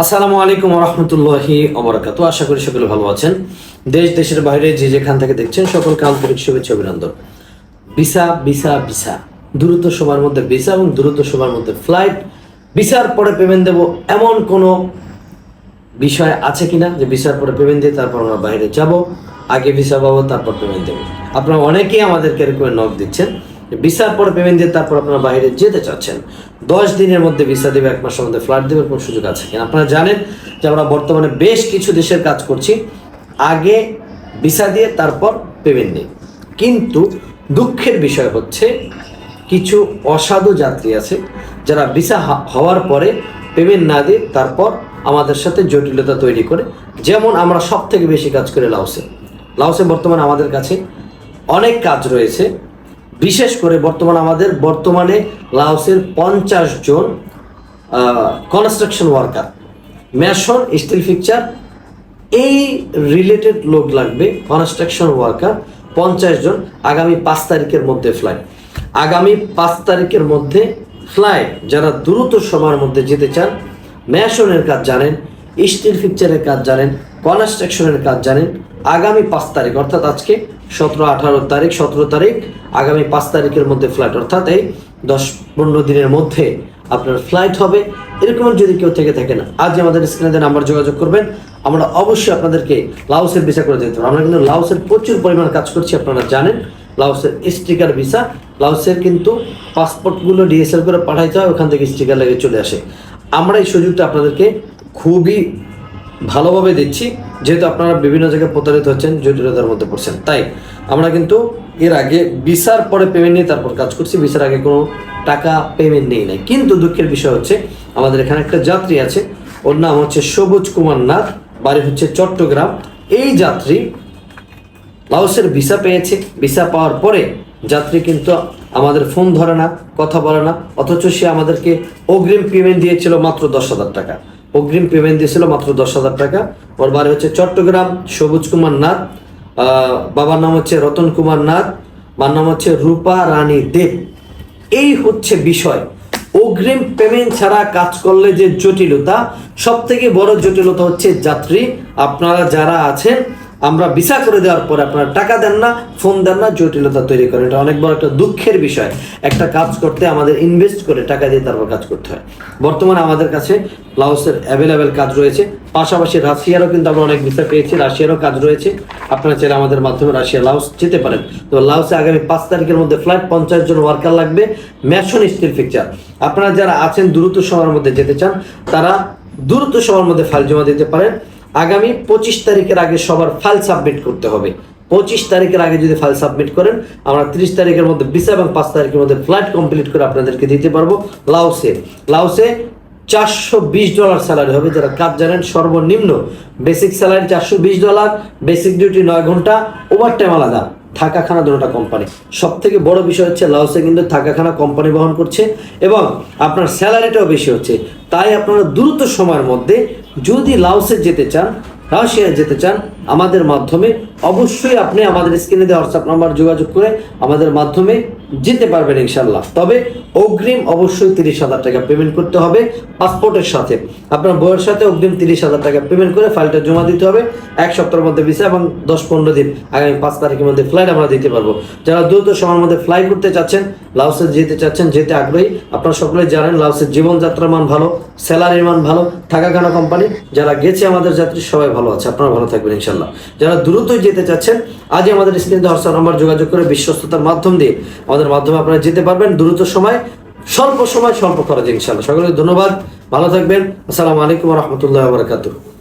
আসসালামু আলাইকুম রহমতুল্লাহি অবরাকাত আশা করি সকলে ভালো আছেন। দেশ, দেশের বাইরে যে যেখান থেকে দেখছেন সকলকে আন্তরিক শুভেচ্ছা, অভিনন্দন। Visa visa visa. দ্রুত সময়ের মধ্যে ভিসা এবং দ্রুত সময়ের মধ্যে ফ্লাইট। ভিসার পরে পেমেন্ট দেব এমন কোনো বিষয় আছে কিনা? যে ভিসার পরে পেমেন্ট দিয়ে তারপর আমরা বাইরে যাব, আগে ভিসা পাবো, তারপর পেমেন্ট দেবো। আপনারা অনেকেই আমাদেরকে এরকম নক দিচ্ছেন। ভিসার পরে পেমেন্ট দিয়ে তারপর আপনারা বাইরে যেতে চাচ্ছেন। দশ দিনের মধ্যে ভিসা দেবে, এক মাসের মধ্যে ফ্লাইট দেবে, কোনো সুযোগ আছে কিনা? আপনারা জানেন যে আমরা বর্তমানে বেশ কিছু দেশের কাজ করছি। আগে ভিসা দিয়ে তারপর পেমেন্ট নেই। কিন্তু দুঃখের বিষয় হচ্ছে, কিছু অসাধু যাত্রী আছে যারা ভিসা হওয়ার পরে পেমেন্ট না দিয়ে তারপর আমাদের সাথে জটিলতা তৈরি করে। যেমন আমরা সব থেকে বেশি কাজ করি লাউসে লাউসে বর্তমানে আমাদের কাছে অনেক কাজ রয়েছে। বিশেষ করে বর্তমানে আমাদের বর্তমানে লাউসের পঞ্চাশ জন construction worker mason steel fixture এই রিলেটেড লোক লাগবে কনস্ট্রাকশন ওয়ার্কার পঞ্চাশ জন, আগামী পাঁচ তারিখের মধ্যে ফ্লাইট আগামী পাঁচ তারিখের মধ্যে ফ্লাইট যারা দ্রুত সময়ের মধ্যে যেতে চান ম্যাশনের কাজ জানেন স্টিল ফিকচারের কাজ জানেন কনস্ট্রাকশনের কাজ জানেন, আগামী পাঁচ তারিখ, অর্থাৎ আজকে সতেরো আঠারো তারিখ, সতেরো তারিখ আগামী পাঁচ তারিখের মধ্যে ফ্লাইট অর্থাৎ এই দশ পনেরো দিনের মধ্যে আপনার ফ্লাইট হবে। এরকম যদি কেউ থেকে থাকেন আজ আমাদের স্ক্রিনে নাম্বার যোগাযোগ করবেন। আমরা অবশ্যই আপনাদেরকে লাউসের ভিসা করে দিতে আমরা কিন্তু লাউসের প্রচুর পরিমাণ কাজ করছি, আপনারা জানেন। লাউসের স্টিকার ভিসা লাউসের কিন্তু পাসপোর্টগুলো ডিএসএল করে পাঠাইতে হয়, ওখান থেকে স্টিকার লেগে চলে আসে। আমরা এই সুযোগটা আপনাদেরকে খুবই ভালোভাবে দিচ্ছি, যেহেতু আপনারা বিভিন্ন জায়গায় প্রতারিত হচ্ছেন, জটিলতার মধ্যে পড়ছেন। তাই আমরা কিন্তু এর আগে ভিসার পরে পেমেন্ট নিয়ে তারপর কাজ করছি। ভিসার আগে কোনো টাকা পেমেন্ট নেই নাই। কিন্তু দুঃখের বিষয় হচ্ছে, আমাদের এখানে একটা যাত্রী আছে। ওর নাম হচ্ছে সবুজ কুমার নাথ, বাড়ি হচ্ছে চট্টগ্রাম। এই যাত্রী লাওসের ভিসা পেয়েছে। ভিসা পাওয়ার পরে যাত্রী কিন্তু আমাদের ফোন ধরে না, কথা বলে না। অথচ সে আমাদেরকে অগ্রিম পেমেন্ট দিয়েছিল মাত্র দশ হাজার টাকা। অগ্রিম পেমেন্ট দিয়েছিল মাত্র দশ হাজার টাকা। ওর বাড়ি হচ্ছে চট্টগ্রাম, সবুজ কুমার নাথ। বাবার নাম হচ্ছে রতন কুমার নাথ, মার নাম হচ্ছে রূপা রানী দেব। এই হচ্ছে বিষয়। অগ্রিম পেমেন্ট ছাড়া কাজ করলে যে জটিলতা সব থেকে বড় জটিলতা হচ্ছে যাত্রী। আপনারা যারা আছেন আমরা ভিসা করে দেওয়ার পরে আপনারা টাকা দেন না, ফোন দেন না, জটিলতা তৈরি করেন। এটা অনেক বড় একটা দুঃখের বিষয়। একটা কাজ করতে আমাদের ইনভেস্ট করে টাকা দিয়ে তারপর কাজ করতে হয়। বর্তমানে আমাদের কাছে লাওসের অ্যাভেলেবেল কাজ রয়েছে। পাশাপাশি রাশিয়ারও কিন্তু আমরা অনেক ভিসা পেয়েছি, রাশিয়ারও কাজ রয়েছে। আপনারা চাইলে আমাদের মাধ্যমে রাশিয়া লাউস যেতে পারেন। তো লাউসে আগামী পাঁচ তারিখের মধ্যে ফ্লাইট পঞ্চাশ জন ওয়ার্কার লাগবে। ম্যাশন স্টিল ফিকচার আপনারা যারা আছেন দ্রুত সময়ের মধ্যে যেতে চান, তারা দ্রুত সময়ের মধ্যে ফাইল জমা দিতে পারেন। আগামী পঁচিশ তারিখের আগে সবার ফাইল সাবমিট করতে হবে। পঁচিশ তারিখের আগে যদি ফাইল সাবমিট করেন, আমরা ত্রিশ তারিখের মধ্যে ভিসা এবং পাঁচ তারিখের মধ্যে ফ্লাইট কমপ্লিট করে আপনাদেরকে দিতে পারব লাউসে লাউসে চারশো বিশ ডলার স্যালারি হবে, যারা কাজ জানেন, সর্বনিম্ন বেসিক স্যালারি চারশো বিশ ডলার বেসিক ডিউটি নয় ঘণ্টা ওভার টাইম আলাদা। থাকা দুটা কোম্পানি সব থেকে বড় বিষয় হচ্ছে লাউসে কিন্তু থাকাখানা কোম্পানি বহন করছে এবং আপনার স্যালারিটাও বেশি হচ্ছে। তাই আপনারা দ্রুত সময়ের মধ্যে যদি লাউসে যেতে চান রাশিয়ায় যেতে চান, আমাদের মাধ্যমে অবশ্যই আপনি আমাদের স্ক্রিনে দেওয়া হোয়াটসঅ্যাপ নাম্বার যোগাযোগ করে আমাদের মাধ্যমে যেতে পারবেন ইনশাল্লাহ তবে অগ্রিম অবশ্যই তিরিশ হাজার টাকা পেমেন্ট করতে হবে পাসপোর্টের সাথে। আপনার বইয়ের সাথে অগ্রিম তিরিশ হাজার টাকা পেমেন্ট করে ফাইলটা জমা দিতে হবে। এক সপ্তাহের মধ্যে ভিসা এবং দশ পনেরো দিন, আগামী পাঁচ তারিখের মধ্যে ফ্লাইট আমরা দিতে পারব। যারা দ্রুত সময়ের মধ্যে ফ্লাই করতে চাচ্ছেন লাউসে যেতে চাচ্ছেন, যেতে আগ্রহী, আপনারা সকলে জানেন লাউসের জীবনযাত্রার মান ভালো, স্যালারির মান ভালো থাকা খানা কোম্পানি যারা গেছে আমাদের যাত্রী, সবাই ভালো আছে, আপনারা ভালো থাকবেন ইনশাল্লাহ যারা দ্রুতই যেতে চাচ্ছেন, আজই আমাদের স্ক্রিনে হোয়াটসঅ্যাপ নাম্বার যোগাযোগ করে বিশ্বস্ততার মাধ্যম দিয়ে আমাদের মাধ্যমে আপনারা যেতে পারবেন দ্রুত সময়, স্বল্প সময়, স্বল্প খরচে ইনশাল্লাহ সকলকে ধন্যবাদ, ভালো থাকবেন। আসসালামু আলাইকুম রহমতুল্লাহ বারকাতুহ।